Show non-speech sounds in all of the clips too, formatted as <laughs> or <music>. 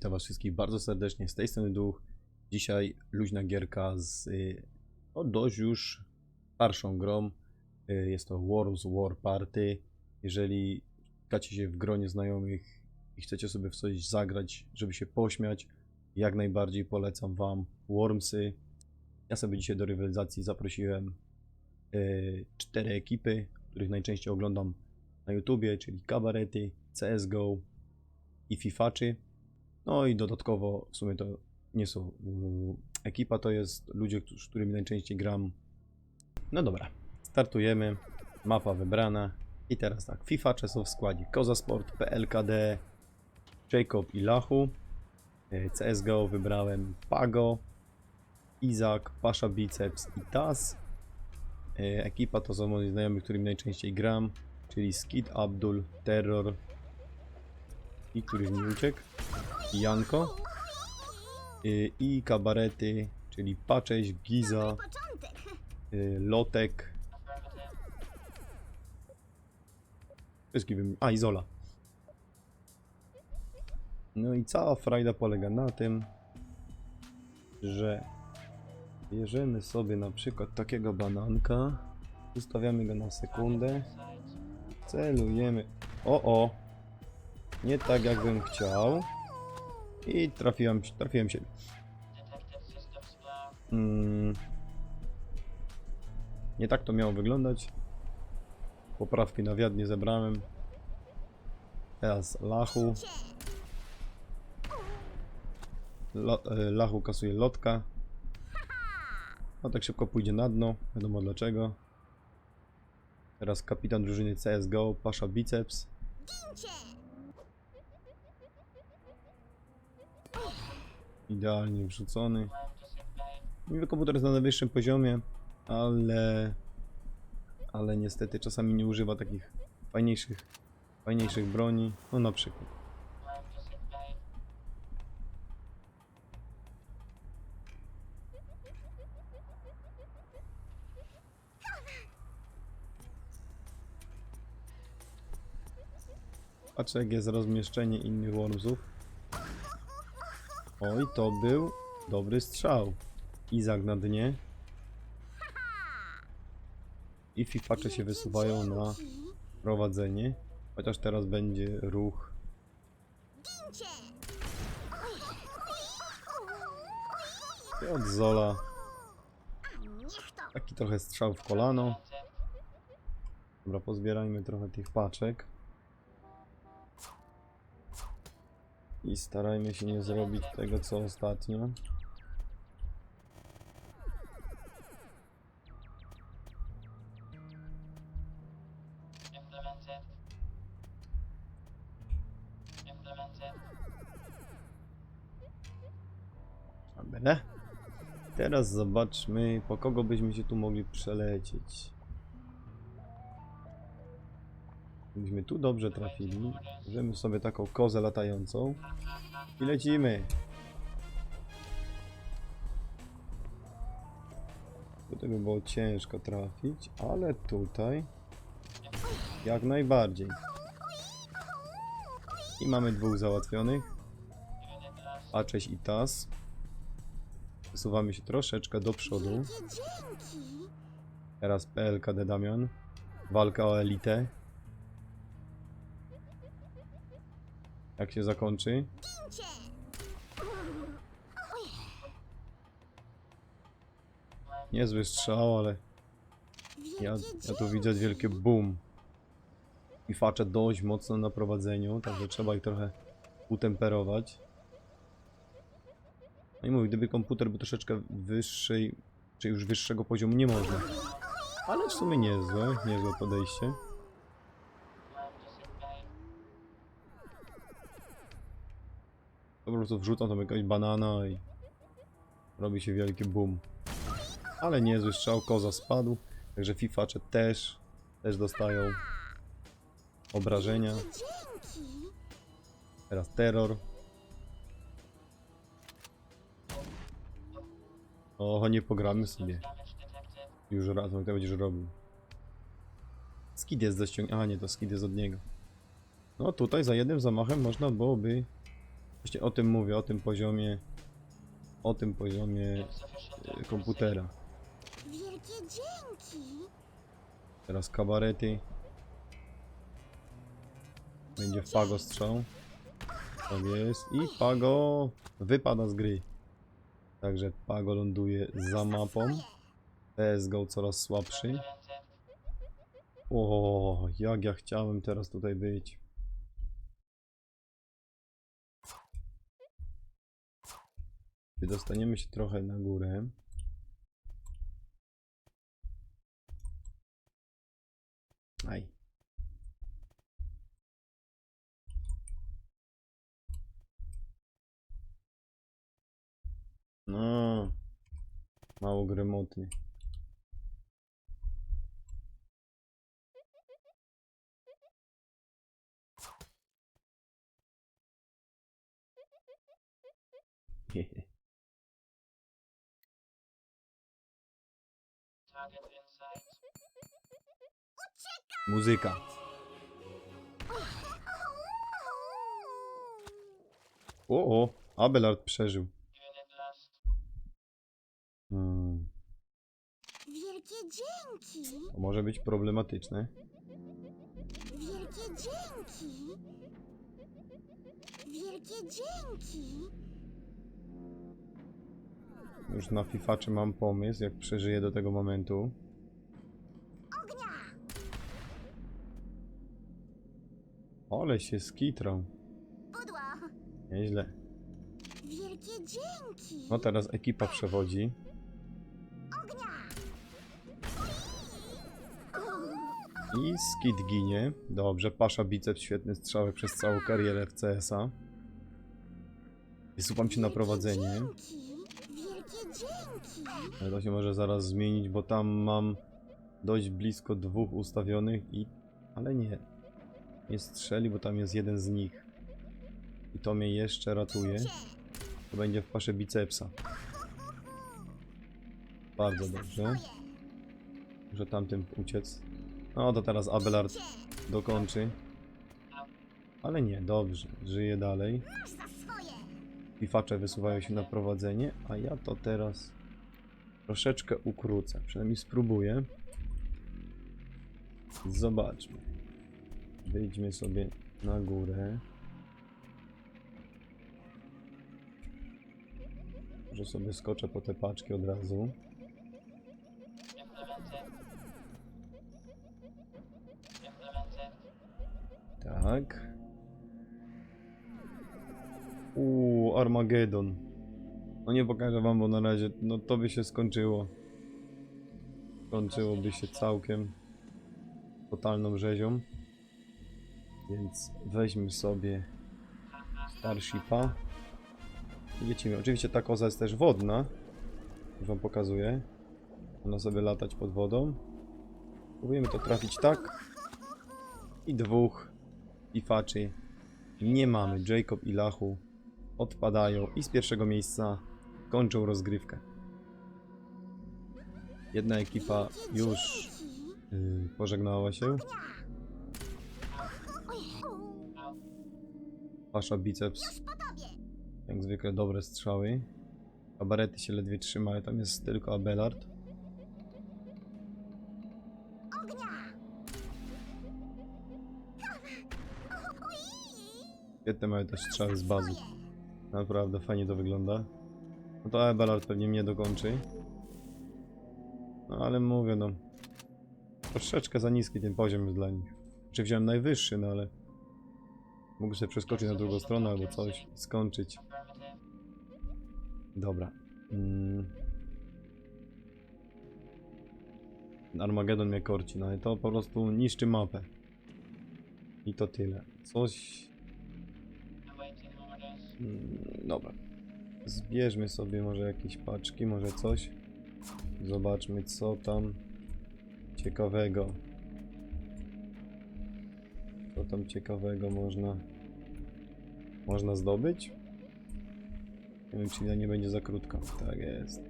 Witam Was wszystkich bardzo serdecznie. Z tej strony Duch. Dzisiaj luźna gierka z y, no, dość już starszą grą. Y, Jest to Wars War Party. Jeżeli spotykacie się w gronie znajomych i chcecie sobie w coś zagrać, żeby się pośmiać, jak najbardziej polecam Wam Wormsy. Ja sobie dzisiaj do rywalizacji zaprosiłem y, cztery ekipy, których najczęściej oglądam na YouTubie, czyli Kabarety, CSGO i Fifaczy. No i dodatkowo w sumie to nie są. mm, Ekipa to jest ludzie, z którymi najczęściej gram. No dobra, startujemy. Mapa wybrana. I teraz tak, FIFA są w składzie Koza Sport, PLKD, Jacob i Lachu. E, CSGO wybrałem Pago, Izak, Pasza Biceps i Taz. E, Ekipa to są moi znajomi, którymi najczęściej gram, czyli Skid, Abdul, Terror i któryś mi uciekł. Janko y, i kabarety, czyli Pacześ, Giza, y, Lotek. Wszystkich bym... A, i Zola. No i cała frajda polega na tym, że bierzemy sobie na przykład takiego bananka, ustawiamy go na sekundę, celujemy... O, o! Nie tak jakbym chciał. I trafiłem, trafiłem się. Mm. Nie tak to miało wyglądać. Poprawki na wiad nie zebrałem. Teraz Lachu. Lo, e, Lachu kasuje lotka. No tak szybko pójdzie na dno. Wiadomo dlaczego. Teraz kapitan drużyny CSGO, Pasza Biceps. Idealnie wrzucony. Niby komputer jest na najwyższym poziomie, ale... Ale niestety czasami nie używa takich fajniejszych, fajniejszych broni. No na przykład. Patrzę jak jest rozmieszczenie innych wormsów. Oj, to był dobry strzał. Izak na dnie. I fifacze się wysuwają na prowadzenie. Chociaż teraz będzie ruch. I od Zola. Taki trochę strzał w kolano. Dobra, pozbierajmy trochę tych paczek. I starajmy się nie zrobić tego co ostatnio. Dobra. Teraz zobaczmy, po kogo byśmy się tu mogli przelecieć. Gdybyśmy tu dobrze trafili, bierzemy sobie taką kozę latającą i lecimy. Tutaj by było ciężko trafić, ale tutaj jak najbardziej. I mamy dwóch załatwionych. A cześć i tas. Wysuwamy się troszeczkę do przodu. Teraz PLKD Damian. Walka o elitę. Jak się zakończy? Niezły strzał, ale ja, ja tu widzę wielkie boom. I facze dość mocno na prowadzeniu, także trzeba ich trochę utemperować. No i mówię, gdyby komputer był troszeczkę wyższej, czy już wyższego poziomu, nie można. Ale w sumie niezłe, niezłe podejście. Po prostu wrzucam tam jakiegoś banana i robi się wielki boom. Ale niezły strzał, koza spadł, także fifacze też, też dostają obrażenia. Teraz terror. O, nie pogramy sobie. Już raz, no to będziesz robił. Skid jest do ściągnięcia. A nie, to skid jest od niego. No tutaj za jednym zamachem można byłoby Właśnie o tym mówię, o tym poziomie, o tym poziomie e, komputera. Wielkie dzięki! Teraz kabarety. Będzie Pago strzał. Tak jest. I Pago wypada z gry. Także Pago ląduje za mapą. CSGO coraz słabszy. O, jak ja chciałem teraz tutaj być. Wydostaniemy się trochę na górę. Aj. No, mało gremotny. Target <laughs> Muzyka. O, o, Abelard przeżył. Hmm, Wielkie dzięki! to może być problematyczne. Wielkie dzięki! Wielkie dzięki! Już na FIFA czy mam pomysł, jak przeżyję do tego momentu. Ale się skitrą. Nieźle. Wielkie dzięki! No teraz ekipa przewodzi. I skit ginie. Dobrze, Pasza biceps, świetny strzałek przez całą karierę w CSa. Wysuwam się na prowadzenie. Dzięki! Ale to się może zaraz zmienić, bo tam mam dość blisko dwóch ustawionych i... Ale nie. Nie strzeli, bo tam jest jeden z nich. I to mnie jeszcze ratuje. To będzie w pasze bicepsa. Bardzo dobrze. Muszę tamtym uciec. No to teraz Abelard dokończy. Ale nie, dobrze. Żyje dalej. Pifacze wysuwają się na prowadzenie, a ja to teraz troszeczkę ukrócę. Przynajmniej spróbuję. Zobaczmy. Wyjdźmy sobie na górę. Może sobie skoczę po te paczki od razu. Tak. Uuu, Armagedon. No nie pokażę wam, bo na razie, no to by się skończyło. Skończyłoby się całkiem totalną rzezią. Więc weźmy sobie Starshipa. I lecimy. Oczywiście ta koza jest też wodna. Już wam pokazuję. Można sobie latać pod wodą. Próbujemy to trafić tak. I dwóch pifaczy nie mamy. Jacob i Lachu odpadają i z pierwszego miejsca kończą rozgrywkę. Jedna ekipa już yy, pożegnała się. Pasza biceps. Jak zwykle dobre strzały. Kabarety się ledwie trzymają, tam jest tylko Abelard. Świetne mają też strzały z bazy. Naprawdę fajnie to wygląda. No to Abelard pewnie mnie dokończy. No ale mówię no. Troszeczkę za niski ten poziom jest dla nich. Czy wziąłem najwyższy, no ale... Mógł sobie przeskoczyć na drugą stronę albo coś skończyć. Dobra. Mm. Armagedon mnie korci, no i to po prostu niszczy mapę. I to tyle. Coś... Mm, Dobra. Zbierzmy sobie może jakieś paczki, może coś. Zobaczmy co tam ciekawego. Co tam ciekawego można można zdobyć? Nie wiem czy nie będzie za krótka. Tak jest.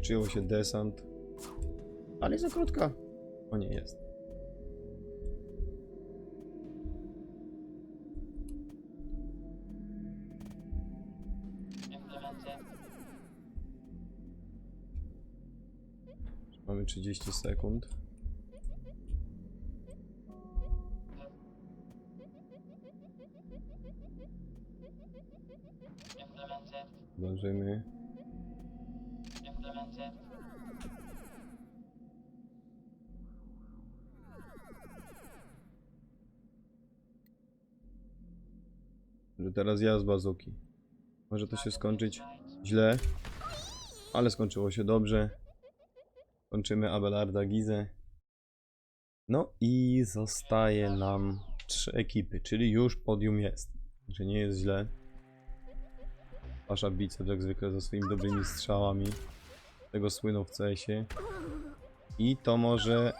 Ćwiczyło się desant. Ale jest za krótka. O nie, jest. Mamy 30 sekund. Implemented. Że teraz ja z bazuki. Może to się skończyć źle, ale skończyło się dobrze. Kończymy Abelarda Gizę. No i zostaje nam trzy ekipy, czyli już podium jest. Że nie jest źle. Pasza biceps jak zwykle ze swoimi dobrymi strzałami. Tego słynął w CS-ie. I to może...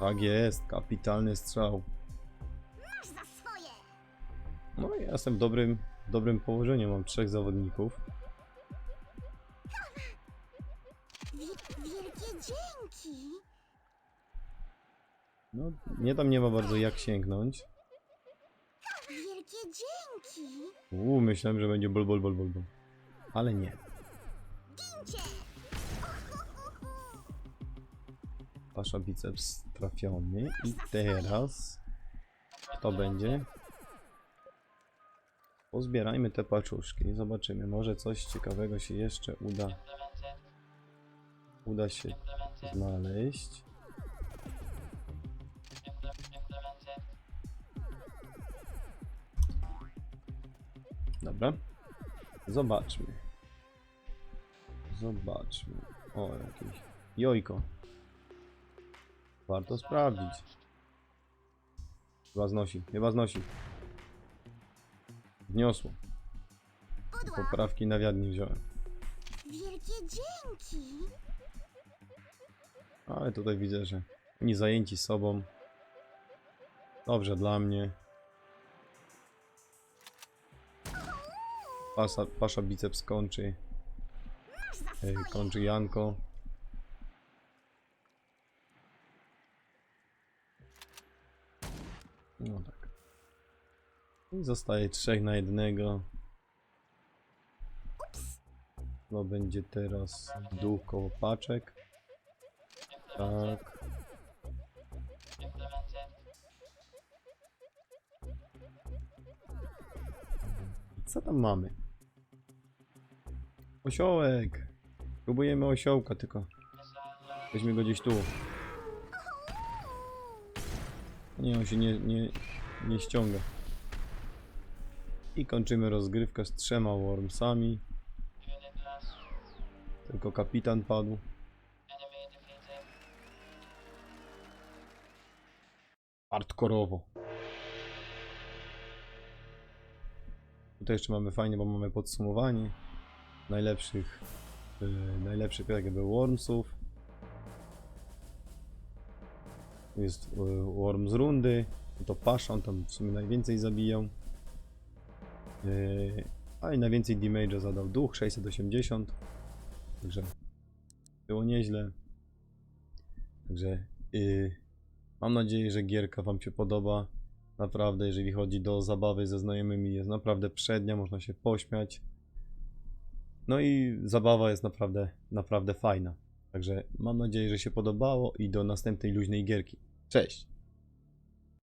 Tak jest, kapitalny strzał. Ja jestem w dobrym, dobrym położeniu, mam trzech zawodników. Wi- wielkie dzięki! No, nie tam nie ma bardzo jak sięgnąć. Wielkie dzięki! Uuu, myślałem, że będzie bol, bol, bol, bol, bol. Ale nie. Gincie! Pasza biceps trafiony. I teraz... To będzie... Pozbierajmy te paczuszki. Zobaczymy, może coś ciekawego się jeszcze uda, uda się znaleźć. Dobra. Zobaczmy. Zobaczmy. O, jakieś jojko. Warto sprawdzić. Chyba znosi, chyba znosi. Wniosło. Pudła! Poprawki na wiatr nie wziąłem. Wielkie dzięki! Ale tutaj widzę, że oni zajęci sobą. Dobrze dla mnie. Pasza, pasza biceps kończy. Masz za Ej, swoje! kończy Janko. No tak. I zostaje trzech na jednego. No będzie teraz duch koło paczek. Tak. Co tam mamy? Osiołek! Próbujemy osiołka, tylko weźmy go gdzieś tu. Nie, on się nie, nie, nie ściąga. I kończymy rozgrywkę z trzema Wormsami. Tylko kapitan padł. Hardkorowo. Tutaj jeszcze mamy fajnie, bo mamy podsumowanie najlepszych, yy, najlepszych jakby Wormsów. Jest yy, Worm z rundy, to Pasza, on tam w sumie najwięcej zabijał. Yy, a i najwięcej damage'a zadał duch, 680. Także było nieźle. Także yy, Mam nadzieję, że gierka Wam się podoba. Naprawdę, jeżeli chodzi do zabawy ze znajomymi, jest naprawdę przednia, można się pośmiać. No i zabawa jest naprawdę, naprawdę fajna. Także mam nadzieję, że się podobało i do następnej luźnej gierki. Cześć!